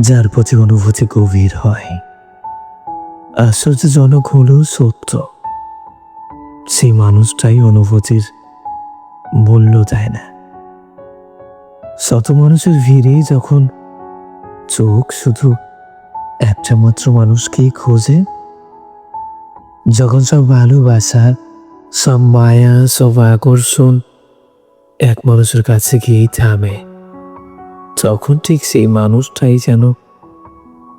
যার প্রতি অনুভূতি গভীর হয়। আশ্চর্যজনক হলেও সত্য। সেই মানুষটাই অনুভূতির মূল্য দেয় না। শত মানুষের ভিড়ে যখন চোখ শুধু একটা মাত্র মানুষকেই খোঁজে, যখন সব ভালোবাসা, সব মায়া, সব আকর্ষণ এক মানুষের কাছে গিয়েই থামে। তখন ঠিক সেই মানুষটাই যেন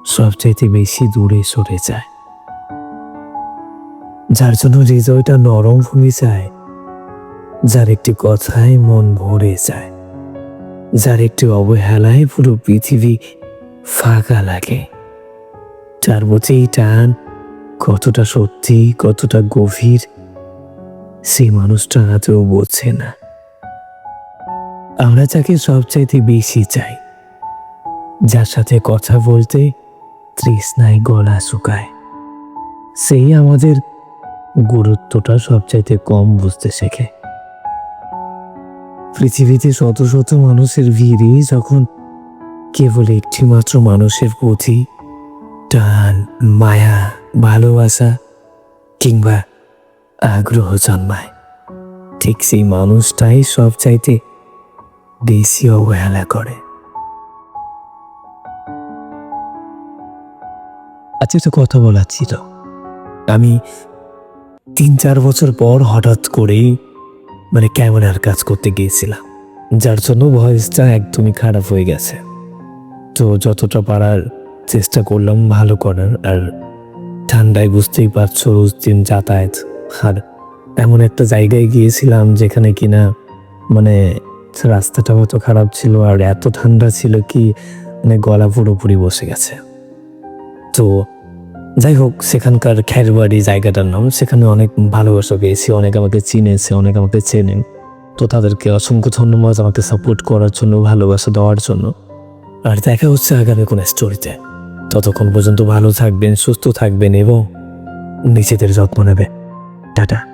সবচাইতে বেশি দূরে সরে যায়। যার জন্য হৃদয়টা নরম হয়ে যায়, যার একটি কথায় মন ভরে যায়, যার একটি অবহেলায় পুরো পৃথিবী ফাঁকা লাগে। যার প্রতি এই টান কতটা সত্যি, কতটা গভীর, সেই মানুষটা আজও বোঝে না। আমরা যাকে সবচাইতে বেশি চাই, যার সাথে কথা বলতে তৃষ্ণায় গলা শুকায়, সেই আমাদের গুরুত্বটা সবচাইতে কম বুঝতে শেখে। পৃথিবীতে শত শত মানুষের ভিড়ে যখন কেবল একটি মাত্র মানুষের প্রতি টান, মায়া, ভালোবাসা কিংবা আগ্রহ জন্মায়, ঠিক সেই মানুষটাই সবচাইতে বেশি অবহেলা করে। আচ্ছা তো কথা বলার ছিল। আমি তিন চার বছর পর হঠাৎ করেই মানে ক্যামেরার কাজ করতে গিয়েছিলাম, যার জন্য ভয়েসটা একদমই খারাপ হয়ে গেছে। তো যতটা পারার চেষ্টা করলাম ভালো করার, আর ঠান্ডায় বুঝতেই পারছ রোজ দিন যাতায়াত। আর এমন একটা জায়গায় গিয়েছিলাম যেখানে কিনা মানে রাস্তাটা হয়তো খারাপ ছিল আর এত ঠান্ডা ছিল কি মানে গলা পুরোপুরি বসে গেছে। তো যাই হোক, সেখানকার খেরবাড়ি জায়গাটার নাম, সেখানে অনেক ভালোবাসা পেয়েছি, অনেক আমাকে চিনেছে, অনেক আমাকে চেনেন তো তাদেরকে অসংখ্য ধন্যবাদ আমাকে সাপোর্ট করার জন্য, ভালোবাসা দেওয়ার জন্য। আর দেখা হচ্ছে আগামী কোনো স্টোরিতে ততক্ষণ পর্যন্ত ভালো থাকবেন, সুস্থ থাকবেন এবং নিজেদের যত্ন নেবে টাটা।